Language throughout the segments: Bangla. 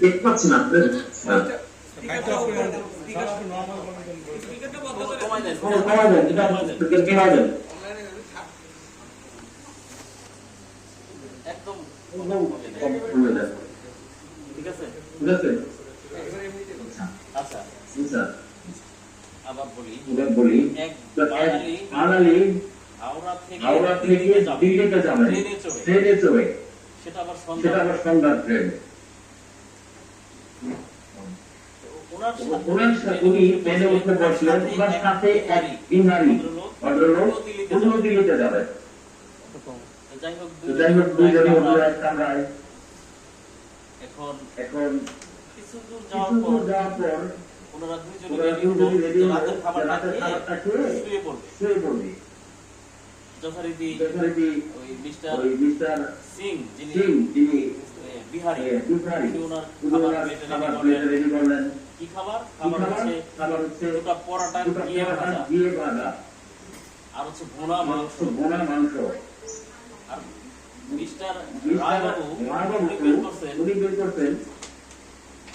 দেখতে পাচ্ছি না আবার বলি বাঙালি হাওড়া থেকে দিল্লিতে যাবে। ট্রেনে চড়ে সেটা আবার সন্ধ্যার ট্রেন। ওনার সাথে উনি ট্রেনে উঠে বসলেন ওনার সাথে এক বিহারি ভদ্রলোক উনিও দিল্লিতে যাবে। যাই হোক তো যাই হোক দুইজনই হলো এক কামরায়। এখন এখন কিছু দূর যাওয়ার পর ওনারা দুইজনে রেডি দুজনই রাতের খাবার খাবারটা খেয়ে খেয়ে শুয়ে পড়বে। শুয়ে পড়বি। যথারীতি যথারীতি ওই মিস্টার মিস্টার সিং যিনি যিনি বিহারি। উনি ওনার খাবার প্লেটে রেডি করলেন। কি খাবার? খাবার খাবার? হচ্ছে খাবার হচ্ছে দুটা পরোটা দিয়ে ভাজা। দিয়ে ভাজা। আর হচ্ছে ভুনা মাংস। মাংস মাংস। আর মিস্টার মিস্টার রায়বাবু রায়বাবু উনি বের করছেন। উনি বের করছেন।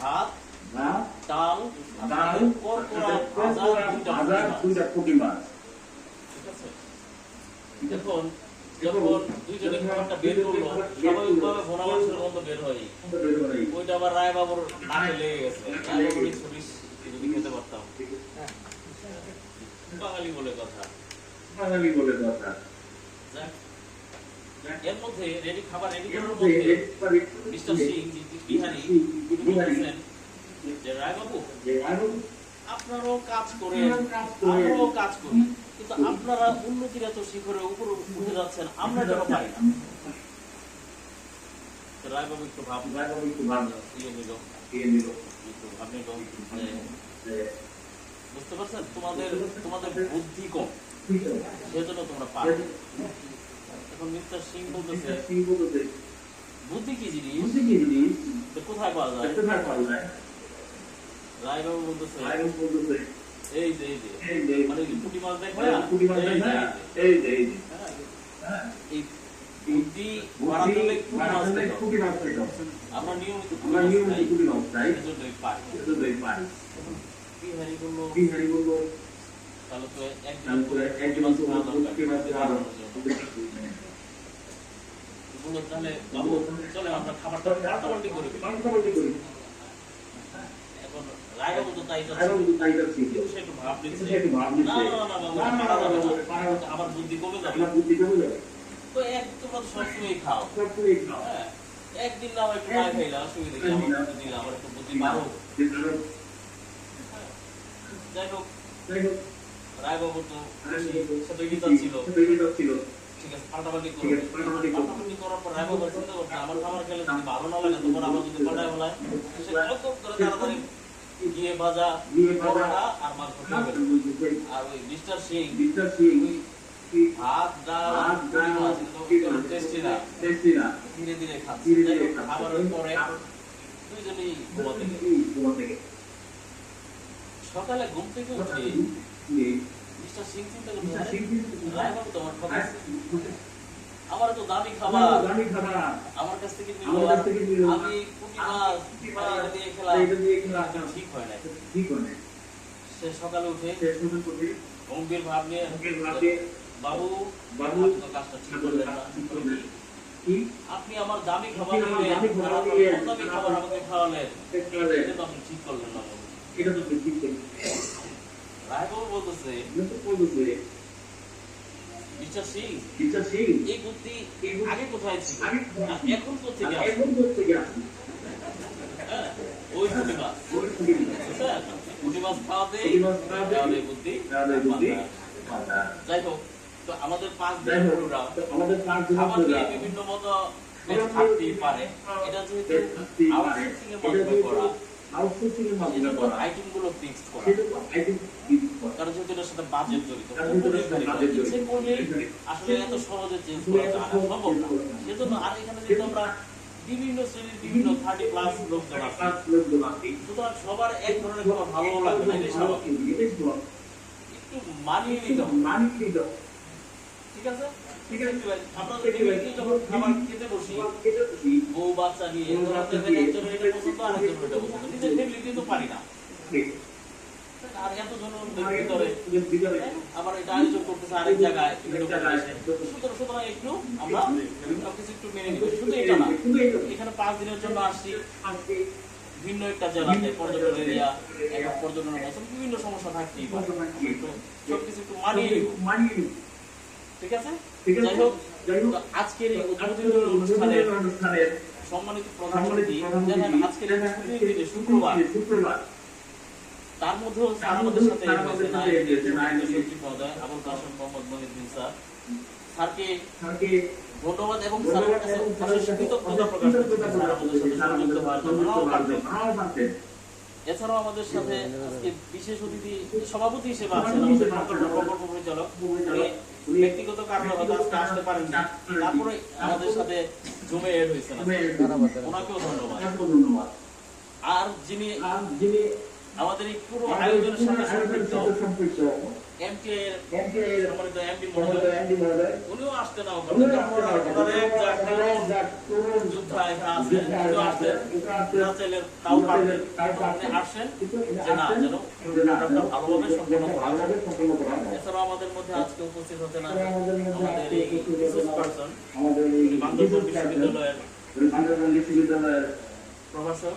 ভাত ভাত ডাল ডাল করকরা ভাজা দুইটা পুঁটি মাছ ঠিক আছে দেখুন যখন দুইজনে খাবারটা বের করল স্বাভাবিকভাবে ভোনা মাংসের গন্ধ বের হয় ওইটা আবার রায়বাবুর নাকে লেগে গেছে। রায়বাবুর যদি খেতে পারতাম? বাঙালি বলে কথা। বাঙালি বলে কথা। এর মধ্যে রেডি খাবার রেডি করার মধ্যে মিস্টার সিং বিহারি বলতেছেন যে রায়বাবু যে আরও আপনারাও কাজ করেন। আমরাও কাজ করি। কিন্তু আপনারা উন্নতির এত শিখরে উপরে উঠে যাচ্ছেন আমরা যেন পারি না। ভাব ইয়ে নিল। নিল। বুঝতে পারছেন? তোমাদের তোমাদের বুদ্ধি কম। সেজন্য তোমরা পারো। এখন মিস্টার সিং বলতেছে মিস্টার সিং বলতে বুদ্ধি কি জিনিস? কি জিনিস? কোথায় পাওয়া যায়? রায়বাবু বলতেছে রায়বাবু বলতে এই যে। এই যে মানে পুঁটি মাছ মানে না? কুড়ি মাস এই না এই যে। এই যে হ্যাঁ, হ্যাঁ এই বুদ্ধি বাড়াতে হলে পুঁটি মাছ বাড়াতে দেখো। কুড়ি আমরা নিয়মিত পুঁটি মাছ খাই, কুড়ি মাস তাই এটা তো এই বিহারি বলল, বিহারি বলব তাহলে তো একদিন তারপরে পুঁটি একজন মাছ খাওয়া দরকার। কুড়ি মাস বাড়ানোর জন্য। বলল, তাহলে চলে আমরা খাবারটা পাল্টাপাল্টি করে ফেলি। এখন রায়বাবু তো। আমার যাবে তো তোমরা আমার আমার ছিল ঠিক আছে পাল্টাপাল্টি পাল্টাপাল্টি করার পর আমার খেলে ভালো না লাগে তখন আবার যদি পাল্টায় বলায় সে করে গিয়ে ভাজা গিয়ে ভাজা, আর মাংস আর ওই মিস্টার সিং মিস্টার সিং ভাত ডাল ভাত, পুরি ডাল, মাছ পুরি এগুলো মাছ, টেস্টি না। টেস্টি না। ধীরে ধীরে খাচ্ছে। ধীরে যাই ধীরে হোক, খাচ্ছে। খাবারের পরে দুইজনেই ঘুমাতে গেল। সকালে ঘুম থেকে উঠে মিস্টার সিং চিন্তা করছে মিস্টার আরে, সিং রায়বাবু তো আমার ঠকাচ্ছে আমার তো দামি খাবার। দামি খাবার। আমার কাছ থেকে। আমি এটা দিয়ে খেলাম এটা দিয়ে খেলাম। ঠিক হয় না সে সকালে উঠে শেষ পর্যন্ত করে গম্ভীর ভাব নিয়ে গম্ভীর ভাব নিয়ে, বাবু বাবু, আপনি তো কাজটা ঠিক করলেন না। কি? আপনি আমার দামি খাবার দামি আমাকে খাওয়ালেন। এটা তো আপনি ঠিক করলেন না বাবু। এটা তো ঠিক করে রায়বাবু বলতেছে এটা তো সিং মিস্টার সিং এই বুদ্ধি আগে কোথায় ছিল? আগে কোথায় আর ছিল? এখন কোথেকে এখন কোথেকে ওই পুঁটি মাছ ওই পুঁটি মাছ পুঁটি মাছ খাওয়াতে তাহলে বুদ্ধি তাহলে বুদ্ধি যাই হোক তো আমাদের পাঁচ দিনের প্রোগ্রাম আমাদের পাঁচ দিনের খাবার বিভিন্ন মতো থাকতেই পারে। এটা যেহেতু। আউটসোর্সিং করা। Outsourcing এর করা। আইটেমগুলো ফিক্সড করা সেটা তো করা। কারণ যেহেতু এটার সাথে বাজেট জড়িত কারণ যেহেতু এটার সাথে budget জড়িত। ইচ্ছে করলেই আসলে এত সহজে চেঞ্জ করা যায় না, সম্ভব না change করা যায় না। সেজন্য আর এখানে যেহেতু আমরা বিভিন্ন শ্রেণির বিভিন্ন থার্টি প্লাস লোকজন আছে পাঁচ লোকজন আছে। সুতরাং সবার এক ধরনের খাবার ভালো লাগবে না স্বাভাবিক একটু মানিয়ে নিতে মানিয়ে নিতে। ঠিক আছে আবার এটা আয়োজন করতেছে আরেক জায়গায় সুতরাং একটু আমরা সবকিছু একটু মেনে নিব। শুধু এটা না এখানে পাঁচ দিনের জন্য আসছি। ভিন্ন একটা জেলাতে পর্যটন এরিয়া এবং পর্যটনের মতন বিভিন্ন সমস্যা থাকতেই পারে। একটু সবকিছু একটু মানিয়ে নিব। ঠিক আছে? যাই হোক আজকের এই অনুষ্ঠানের সম্মানিত প্রধান অতিথি আজকের দিনে শুক্রবার। তার মধ্যেও আমাদের সাথে আবুল কাসেম মোহাম্মদ মহিউদ্দিন স্যার। স্যারকে ধন্যবাদ এবং স্যারের কাছে কৃতজ্ঞতা প্রকাশ করছি। সংযুক্ত হওয়ার জন্য। এছাড়াও আমাদের সাথে আজকে বিশেষ অতিথি সভাপতি হিসেবে আছেন আমাদের প্রকল্প পরিচালক। ব্যক্তিগত কারণে হয়তো আজকে আসতে পারেননি। তারপরে আমাদের সাথে জমে এড হয়েছে। ওনাকেও ধন্যবাদ। আর যিনি আমাদের এই পুরো আয়োজনের সাথে সম্পৃক্ত এমটিআই সম্মানিত এমডি মহোদয়। উনিও আসতেন না ওখানে ওনার এক জায়গায় যোদ্ধা এখানে আছে উনিও আসতেন। চাইলে তাও পারতেন। কিন্তু আসেন যে না যেন প্রোগ্রামটা ভালোভাবে সম্পন্ন করা যায়। এছাড়াও আমাদের মধ্যে আজকে উপস্থিত হতেন আমাদের এই রিসোর্স পার্সন বান্দরবান বিশ্ববিদ্যালয়ের প্রভাষক